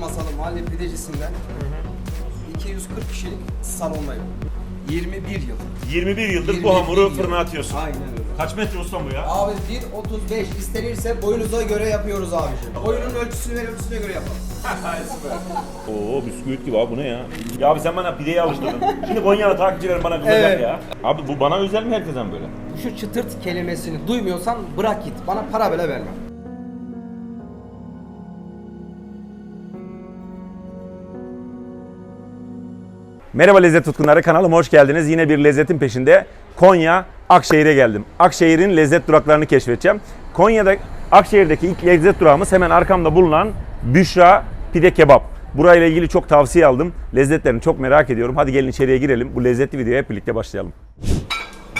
masalı mahalle pidecisinden 240 kişilik salondayım. 21 yıl. 21 yıldır 21 bu hamuru yıl. fırına atıyorsun. Aynen öyle. Kaç metre ustam bu ya? Abi 1.35 istenirse boyunuza göre yapıyoruz abicim. Boyunun ölçüsünü ve ölçüsüne göre yapalım. Oo bisküvit gibi abi bu ne ya? Ya abi sen bana pideyi alıştırdın. Şimdi Konya'da takipçilerim bana kızacak Evet. ya. Abi bu bana özel mi herkesten böyle? Şu çıtırt kelimesini duymuyorsan bırak git. Bana para bile verme. Merhaba lezzet tutkunları kanalıma hoş geldiniz. Yine bir lezzetin peşinde Konya Akşehir'e geldim. Akşehir'in lezzet duraklarını keşfedeceğim. Konya'da Akşehir'deki ilk lezzet durağımız hemen arkamda bulunan Büşra Pide Kebap. Burayla ilgili çok tavsiye aldım. Lezzetlerini çok merak ediyorum. Hadi gelin içeriye girelim. Bu lezzetli videoya hep birlikte başlayalım.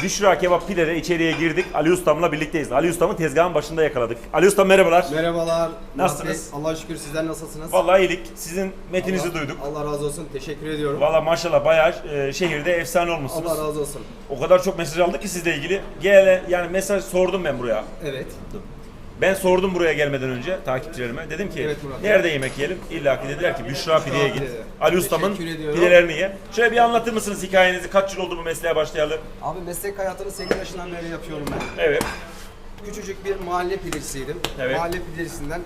Büşra Kebap Pide'de içeriye girdik. Ali Ustam'la birlikteyiz. Ali Ustam'ı tezgahın başında yakaladık. Ali Ustam merhabalar. Merhabalar. Nasılsınız? Allah'a şükür sizler nasılsınız? Vallahi iyilik. Sizin metinizi Allah- duyduk. Allah razı olsun. Teşekkür ediyorum. Valla maşallah bayağı e, şehirde efsane olmuşsunuz. Allah razı olsun. O kadar çok mesaj aldık ki sizle ilgili. Gele yani mesaj sordum ben buraya. Evet. Ben sordum buraya gelmeden önce takipçilerime. Dedim ki Evet Murat. nerede yemek yiyelim? İlla ki dediler ki Büşra Pide'ye git. Ali Ustam'ın Teşekkür ediyorum. pidelerini ye. Şöyle bir anlatır mısınız hikayenizi? Kaç yıl oldu bu mesleğe başlayalı? Abi meslek hayatını 8 yaşından beri yapıyorum ben. Evet. Küçücük bir mahalle pidecisiydim. Evet. Mahalle pidecisinden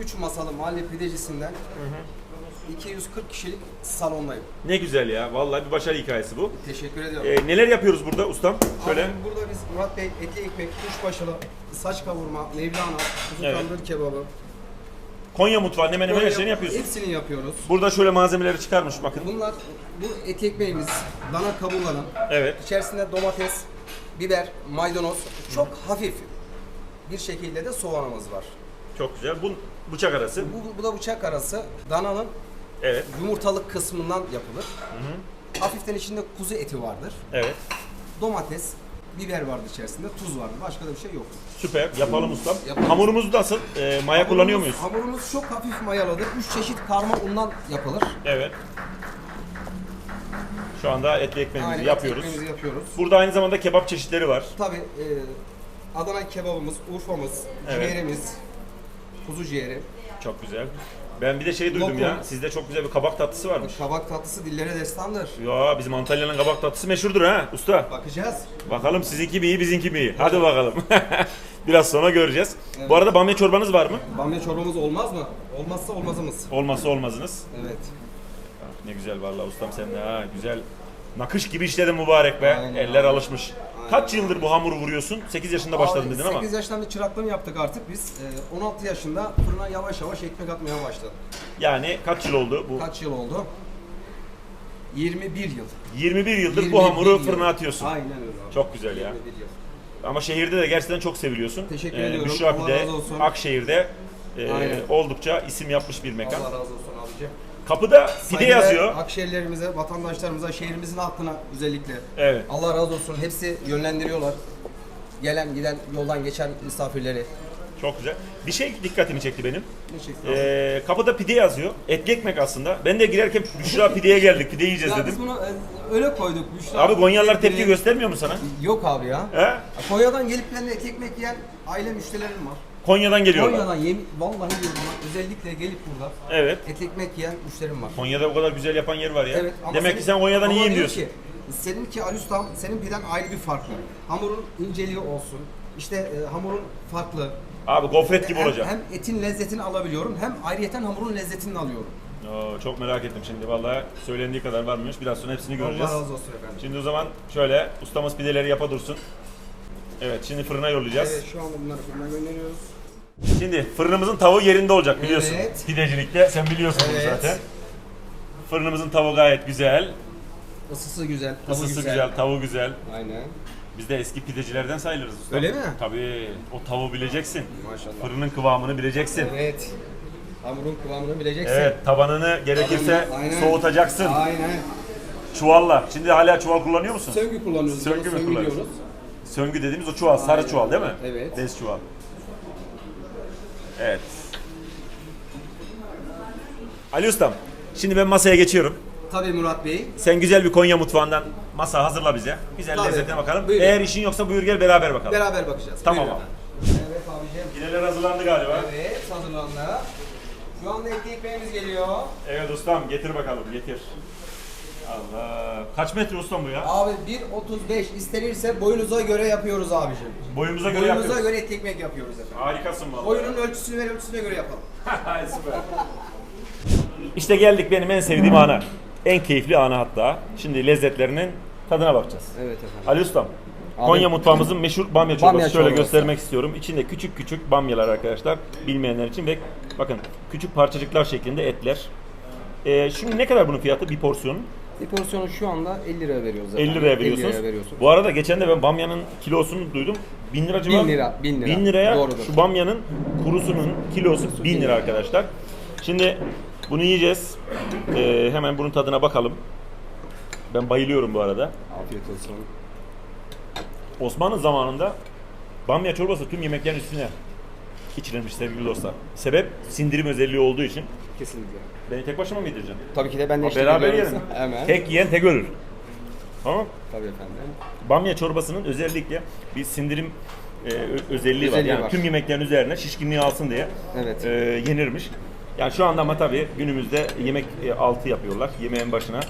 3 masalı mahalle pidecisinden 240 kişilik salondayım. Ne güzel ya. Vallahi bir başarı hikayesi bu. Teşekkür ediyorum. Ee, neler yapıyoruz burada ustam? Şöyle. Abi burada biz Murat Bey etli ekmek, kuşbaşılı, saç kavurma, mevlana, kuzu Evet. tandır kebabı. Konya mutfağının hemen hemen her şeyini yapıyorsun. Hepsini yapıyoruz. Burada şöyle malzemeleri çıkarmış bakın. Bunlar bu etli ekmeğimiz dana kaburganın Evet. içerisinde domates, biber, maydanoz çok hafif bir şekilde de soğanımız var. Çok güzel. Bu bıçak arası. Bu, bu da bıçak arası dananın Evet. yumurtalık kısmından yapılır. Hafiften içinde kuzu eti vardır. Evet. Domates, biber vardı içerisinde, tuz vardı. Başka da bir şey yok. Süper. Yapalım ustam. Yapalım. Hamurumuz nasıl? Ee, maya kullanıyor muyuz? Hamurumuz- Hamurumuz çok hafif mayalıdır. Üç çeşit karma undan yapılır. Evet. Şu anda etli ekmeğimizi Aynen, yapıyoruz. ekmeğimizi yapıyoruz. Burada aynı zamanda kebap çeşitleri var. Tabii e, Adana kebabımız, Urfa'mız, Evet. ciğerimiz, kuzu ciğeri, Çok güzel. Ben bir de şey duydum Lokum. ya. Sizde çok güzel bir kabak tatlısı varmış. kabak tatlısı dillere destandır. Ya bizim Antalya'nın kabak tatlısı meşhurdur ha usta. Bakacağız. Bakalım sizinki mi iyi bizinki mi iyi? Hadi bakalım. Biraz sonra göreceğiz. Evet. Bu arada bamya çorbanız var mı? Bamya çorbamız olmaz mı? Olmazsa olmazımız. Olmazsa olmazınız. Evet. Ne güzel vallahi ustam sen de ha güzel. Nakış gibi işledin mübarek be. Aynen Eller abi. alışmış. Kaç yıldır bu hamuru vuruyorsun? 8 yaşında başladın dedin ama. 8 yaştan bir çıraklığını yaptık artık biz. E, 16 yaşında fırına yavaş yavaş ekmek atmaya başladık. Yani kaç yıl oldu bu? Kaç yıl oldu? 21 yıl. 21 yıldır 21 bu hamuru yıl. fırına atıyorsun. Aynen öyle abi. Çok güzel ya. 21 yıl. Ama şehirde de gerçekten çok seviliyorsun. Ee, Teşekkür ediyorum. Büşra Allah Pide, razı olsun. Akşehir'de e, Aynen. oldukça isim yapmış bir mekan. Allah razı olsun abicim. Kapıda pide Saygılar yazıyor. Akşehirlerimize, vatandaşlarımıza, şehrimizin halkına özellikle. Evet. Allah razı olsun. Hepsi yönlendiriyorlar. Gelen giden yoldan geçen misafirleri. Çok güzel. Bir şey dikkatimi çekti benim. Şekilde? Ee, kapıda pide yazıyor. Etli ekmek aslında. Ben de girerken Büşra pideye geldik. Pide yiyeceğiz Ya biz dedim. bunu e, öyle koyduk. Büşra. Abi Konyalılar tepki göstermiyor mu sana? Yok abi ya. He? Konya'dan gelip benimle et ekmek yiyen aile müşterilerim var. Konya'dan geliyorlar. Konya'dan yemin, vallahi diyorum bak, özellikle gelip burada Evet. et ekmek yiyen müşterim var. Konya'da o kadar güzel yapan yer var ya. Evet, ama Demek senin- ki sen Konya'dan ama iyiyim diyor diyorsun. Ki, seninki Ali Ustam, senin piden ayrı bir farklı. Hamurun inceliği olsun. İşte e, hamurun farklı. Abi gofret gibi hem, olacak. hem etin lezzetini alabiliyorum hem ayrıyeten hamurun lezzetini alıyorum. Oo, çok merak ettim şimdi. Vallahi söylendiği kadar varmış. Biraz sonra hepsini göreceğiz. Allah razı olsun efendim. Şimdi o zaman şöyle ustamız pideleri yapa dursun. Evet şimdi fırına yollayacağız. Evet şu anda bunları fırına gönderiyoruz. Şimdi fırınımızın tavuğu yerinde olacak biliyorsun. Evet. Pidecilikte sen biliyorsun bunu Evet. zaten. Fırınımızın tavuğu gayet güzel. Isısı güzel, tavuğu Isısı güzel. güzel. tavuğu güzel. Aynen. Biz de eski pidecilerden sayılırız usta. Öyle mi? Tabii. O tavuğu bileceksin. Maşallah. Fırının kıvamını bileceksin. Evet. Evet. Hamurun kıvamını bileceksin. tabanını gerekirse Aynen. soğutacaksın. Aynen. Çuvalla. Şimdi hala çuval kullanıyor musun? Söngü kullanıyoruz. Söngü Söngü mü kullanıyorsun? diyoruz. Söngü dediğimiz o çuval, sarı Aynen. çuval değil mi? Evet. Bez çuval. Evet. Ali Ustam, şimdi ben masaya geçiyorum. Tabii Murat Bey. Sen güzel bir Konya mutfağından masa hazırla bize. Güzel Tabii. lezzetine bakalım. Buyurun. Eğer işin yoksa buyur gel beraber bakalım. Beraber bakacağız. Tamam Buyurun abi. efendim. Evet abicim. Pideler hazırlandı galiba. Evet hazırlandı. Şu anda etli ekmeğimiz geliyor. Evet ustam getir bakalım getir. Allah. Kaç metre ustam bu ya? Abi 1.35 istenirse boyunuza göre yapıyoruz abicim. Boyumuza göre Boyunuza yapıyoruz. göre etli ekmek yapıyoruz efendim. Harikasın vallahi. Boyunun ölçüsünü ver ölçüsüne göre yapalım. Süper. İşte geldik benim en sevdiğim ana. En keyifli ana hatta. Şimdi lezzetlerinin tadına bakacağız. Evet efendim. Ali Ustam. Konya mutfağımızın meşhur bamya çorbası. Bamya Şöyle çorbası. göstermek istiyorum. İçinde küçük küçük bamyalar arkadaşlar. Bilmeyenler için ve bakın küçük parçacıklar şeklinde etler. Ee, şimdi ne kadar bunun fiyatı bir porsiyonun? Bir porsiyonu şu anda 50 liraya veriyoruz 50 efendim. liraya veriyorsunuz. 50 veriyorsun. Bu arada geçen de ben bamyanın kilosunu duydum. 1000 lira civarı. 1000 lira, 1000 lira. 1000 liraya Doğrudur. şu bamyanın kurusunun kilosu 1000 lira arkadaşlar. Şimdi bunu yiyeceğiz. Ee, hemen bunun tadına bakalım. Ben bayılıyorum bu arada. Afiyet olsun. Osmanlı zamanında bamya çorbası tüm yemeklerin üstüne içirilmiş sevgili dostlar. Sebep sindirim özelliği olduğu için. Kesinlikle. Beni tek başıma mı yedireceksin? Tabii ki de ben de Ha, eşlik Beraber ediyorum. yiyelim. Hemen. Tek yiyen tek ölür. Tamam. Tabii efendim. Bamya çorbasının özellikle bir sindirim e, ö- özelliği, var. Özelliği Yani var. tüm yemeklerin üzerine şişkinliği alsın diye Evet. e, yenirmiş. Yani şu anda ama tabii günümüzde yemek e, altı yapıyorlar yemeğin başına.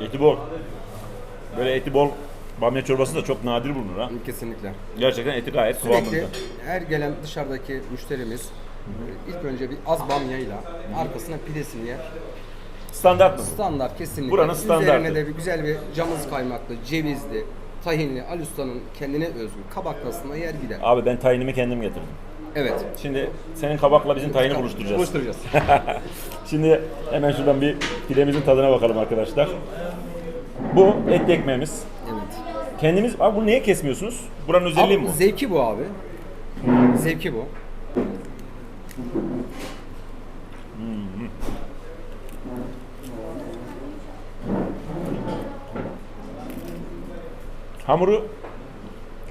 Eti bol. Böyle eti bol bamya çorbası da çok nadir bulunur ha. Kesinlikle. Gerçekten eti gayet Sürekli kıvamında. her gelen dışarıdaki müşterimiz e, ilk önce bir az bamyayla arkasına pidesini yer. Standart mı? bu? Standart kesinlikle. Buranın standartı. Üzerine de bir güzel bir camız kaymaklı, cevizli, tahinli, Ali Usta'nın kendine özgü kabaklasına yer gider. Abi ben tayinimi kendim getirdim. Evet. Şimdi senin kabakla bizim tayini buluşturacağız. Buluşturacağız. Şimdi hemen şuradan bir pidemizin tadına bakalım arkadaşlar. Bu et ekmeğimiz. Kendimiz, abi bunu niye kesmiyorsunuz? Buranın özelliği mi bu? zevki bu abi. Zevki bu. Hamuru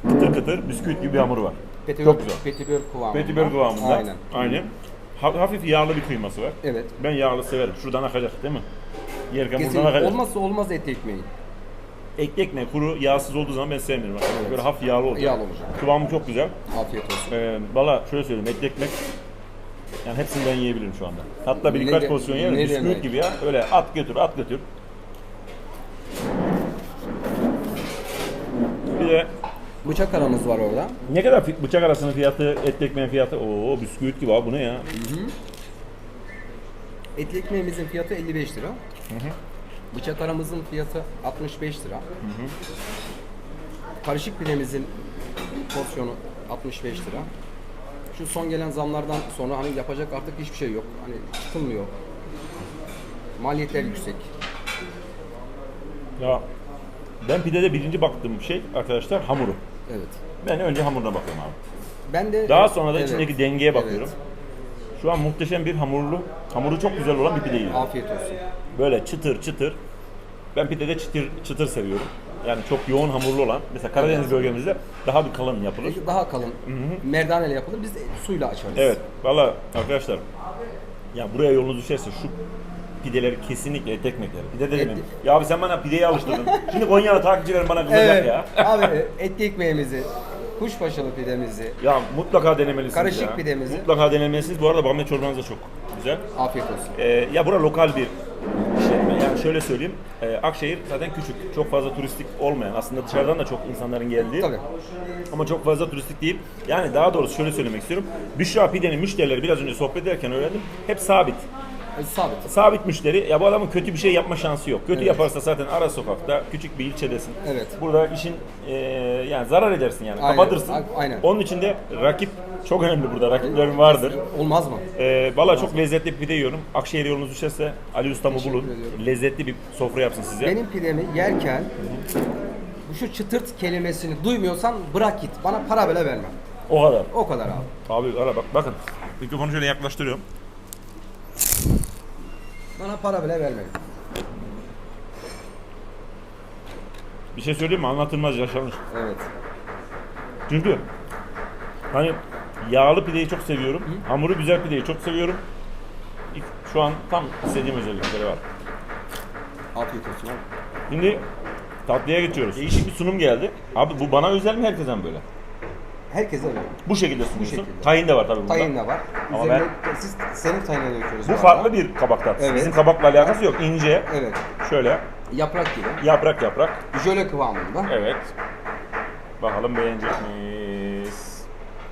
kıtır kıtır, bisküvit gibi bir hamuru var. Petibör, Çok güzel. petibör kıvamında. Petibör kıvamında. Aynen. Aynen. Ha- hafif yağlı bir kıyması var. Evet. Ben yağlı severim. Şuradan akacak değil mi? Yerken buradan akacak. olmazsa olmaz et ekmeği. Ekmeği kuru, yağsız olduğu zaman ben sevmiyorum. arkadaşlar. Böyle hafif yağlı olacak. Yağlı olacak. Kıvamı çok güzel. Afiyet olsun. Ee, Valla şöyle söyleyeyim, etli ekmek yani hepsini ben yiyebilirim şu anda. Hatta bir birkaç porsiyon yerim. Bisküvit gibi ya. Öyle at götür, at götür. Bir de Bıçak aramız var orada. ne kadar fi- bıçak arasının fiyatı, etli ekmeğin fiyatı? Oo bisküvit gibi abi bu ne ya? Etli ekmeğimizin fiyatı 55 lira. Bıçak aramızın fiyatı 65 lira. Karışık pidemizin porsiyonu 65 lira. Şu son gelen zamlardan sonra hani yapacak artık hiçbir şey yok. Hani çıkılmıyor. Maliyetler yüksek. Ya ben pidede birinci baktığım şey arkadaşlar hamuru. Evet. Ben önce hamuruna bakıyorum abi. Ben de Daha sonra da Evet. içindeki dengeye Evet. Şu an muhteşem bir hamurlu, hamuru çok güzel olan bir pide yiyorum. Afiyet olsun. Böyle çıtır çıtır. Ben pidede çıtır çıtır seviyorum. Yani çok yoğun hamurlu olan. Mesela Karadeniz bölgemizde daha bir kalın yapılır. Daha kalın. Merdaneyle yapılır. Biz de suyla açarız. Evet. Valla arkadaşlar ya buraya yolunuz düşerse şu pideleri kesinlikle et ekmekleri. Pide de Et-. Ya abi sen bana pideyi alıştırdın. Şimdi Konya'da takipçilerim bana kızacak Evet. ya. Abi etli ekmeğimizi, kuşbaşılı pidemizi, Ya mutlaka denemelisiniz Karışık ya. pidemizi. Mutlaka denemelisiniz. Bu arada bamya çorbanız da çok güzel. afiyet olsun. Ee, ya bura lokal bir işletme. Yani şöyle söyleyeyim. e, Akşehir zaten küçük. Çok fazla turistik olmayan. Aslında dışarıdan da çok insanların geldiği. Tabii. Ama çok fazla turistik değil. Yani daha doğrusu şöyle söylemek istiyorum. Büşra Pide'nin müşterileri biraz önce sohbet ederken öğrendim. Hep sabit. Sabit. Sabit müşteri. Ya bu adamın kötü bir şey yapma şansı yok. Kötü yaparsa zaten ara sokakta, küçük bir ilçedesin. Evet. Burada işin e, yani zarar edersin yani. Aynen, Kapatırsın. a- aynen. Onun için de rakip çok önemli burada. Rakiplerin vardır. Olmaz mı? Ee, Valla çok lezzetli bir pide yiyorum. Akşehir yolunuz düşerse Ali Ustam'ı Teşekkür bulun. ediyorum. Lezzetli bir sofra yapsın size. Benim pidemi yerken bu şu çıtırt kelimesini duymuyorsan bırak git. Bana para bile verme. O kadar. O kadar abi. Abi ara bak bakın. Mikrofonu şöyle yaklaştırıyorum. Bana para bile verme. Bir şey söyleyeyim mi? Anlatılmaz yaşanır. Evet. Çünkü hani yağlı pideyi çok seviyorum. Hamuru güzel pideyi çok seviyorum. Şu an tam istediğim özellikleri var. Afiyet olsun abi. Şimdi tatlıya geçiyoruz. Değişik bir sunum geldi. Abi bu bana özel mi herkesten böyle? Herkese öyle. Bu şekilde sunuyorsun. şekilde. Tahin de var tabii bunda. Tayin de var. Ama Üzerine siz senin tayinine döküyoruz. Bu farklı bir kabak tatlısı. Evet. Bizim kabakla alakası yok. İnce. Evet. Şöyle Yaprak gibi. yaprak yaprak. Jöle kıvamında. Evet. Bakalım beğenecek miyiz?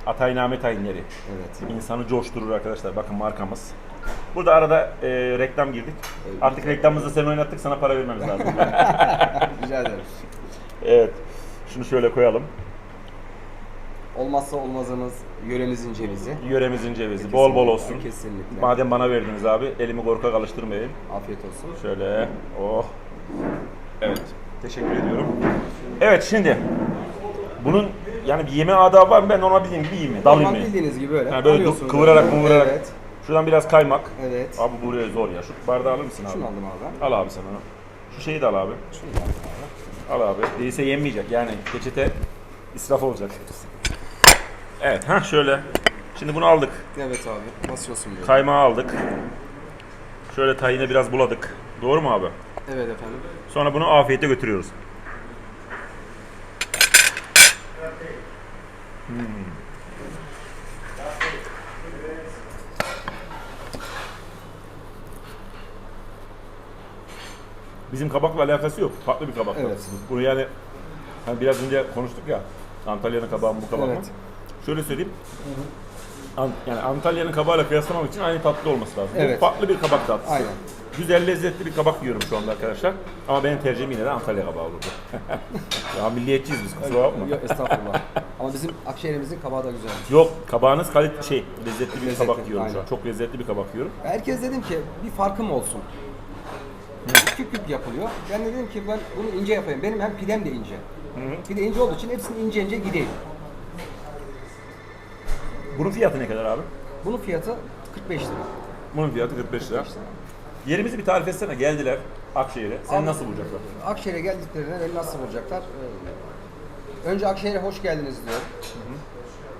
Atayname tayinleri. Evet. İnsanı coşturur arkadaşlar. Bakın markamız. Burada arada e, reklam girdik. Artık reklamımızı sen oynattık sana para vermemiz lazım. Rica ederim. evet. Şunu şöyle koyalım. Olmazsa olmazımız yöremizin cevizi. Yöremizin cevizi. Bol bol olsun. Kesinlikle. Madem bana verdiniz abi elimi korkak alıştırmayın. Afiyet olsun. Şöyle. Oh. Evet. Teşekkür ediyorum. Evet şimdi bunun yani bir yeme adabı var mı? Ben normal bildiğim gibi yiyeyim mi? Dalayım Normal mı? bildiğiniz gibi öyle. Ha, böyle Alıyorsunuz kıvırarak böyle. mıvırarak. Evet. Şuradan biraz kaymak. Evet. Abi buraya zor ya. Şu bardağı alır mısın abi? Şunu aldım abi. Al abi sen onu. Şu şeyi de al abi. Şunu da aldım abi. Al abi. Değilse yenmeyecek. Yani peçete israf olacak. Evet. ha şöyle. Şimdi bunu aldık. Evet abi. Basıyorsun böyle. Kaymağı aldık. Şöyle tayine biraz buladık. Doğru mu abi? Evet efendim. Sonra bunu afiyete götürüyoruz. Hmm. Bizim kabakla alakası yok. Farklı bir kabak. Evet. Bunu yani hani biraz önce konuştuk ya. Antalya'nın kabağı mı bu kabak mı? Şöyle söyleyeyim. An- yani Antalya'nın kabağıyla kıyaslamak için aynı tatlı olması lazım. Bu Evet. farklı bir kabak tatlısı. Aynen. Güzel lezzetli bir kabak yiyorum şu anda arkadaşlar. Ama benim tercihim yine de Antalya kabağı olurdu. ya milliyetçiyiz biz kusura bakma. Yok estağfurullah. Ama bizim Akşehir'imizin kabağı da güzel. Yok kabağınız kalit şey lezzetli bir Lezzetli, kabak yiyorum şu an. aynen. Çok lezzetli bir kabak yiyorum. Herkes dedim ki bir farkım olsun. Küp küp yapılıyor. Ben de dedim ki ben bunu ince yapayım. Benim hem pidem de ince. Pide ince olduğu için hepsini ince ince gideyim. Bunun fiyatı ne kadar abi? Bunun fiyatı 45 lira. Bunun fiyatı 45 lira. 45 lira. Yerimizi bir tarif etsene. Geldiler Akşehir'e. Seni Abi- nasıl bulacaklar? Akşehir'e geldiklerinde beni nasıl bulacaklar? Ee, Önce Akşehir'e hoş geldiniz diyor.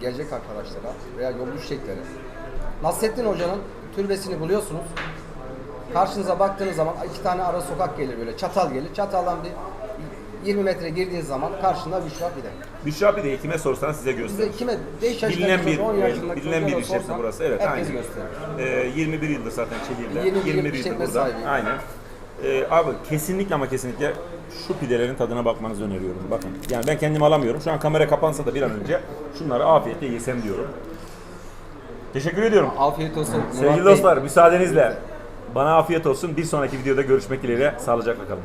Gelecek arkadaşlara veya yol düşecekleri. Nasrettin Hoca'nın türbesini buluyorsunuz. Karşınıza baktığınız zaman iki tane ara sokak gelir böyle çatal gelir. Çataldan bir 20 metre girdiğiniz zaman karşında Büşra Pide. Büşra Pide'yi kime sorsan size Bize gösterir. kime 5 yaşında Bilinen bir, 10 yaşındaki bilinen bir işletme burası. Evet, herkes aynen. gösterir. Ee, 21 yıldır zaten Çelir'de. 21 21 yıldır burada. sahibiyim. Aynen. Ee, abi kesinlikle ama kesinlikle şu pidelerin tadına bakmanızı öneriyorum. Bakın. Yani ben kendim alamıyorum. Şu an kamera kapansa da bir an önce şunları afiyetle yesem diyorum. Teşekkür ediyorum. Afiyet olsun. Murat Sevgili Bey. dostlar müsaadenizle bana afiyet olsun. Bir sonraki videoda görüşmek dileğiyle. Sağlıcakla kalın.